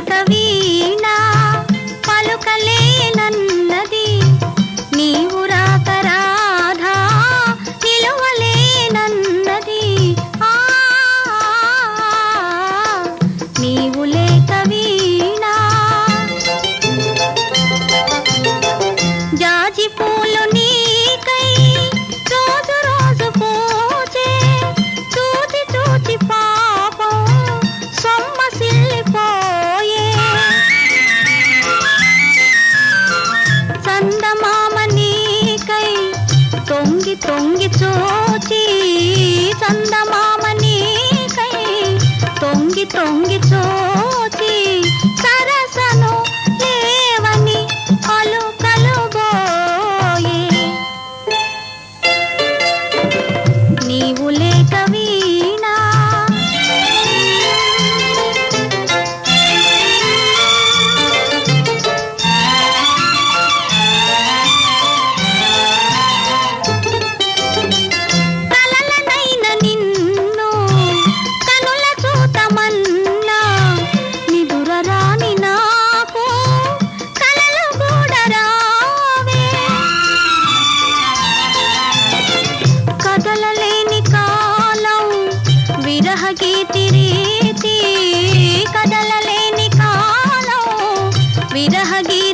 கவி తొంగి చూచి చందమామ నీకై తొంగి తొంగి చూ విరహగీతి కదలలేని కాలం విరహగీతి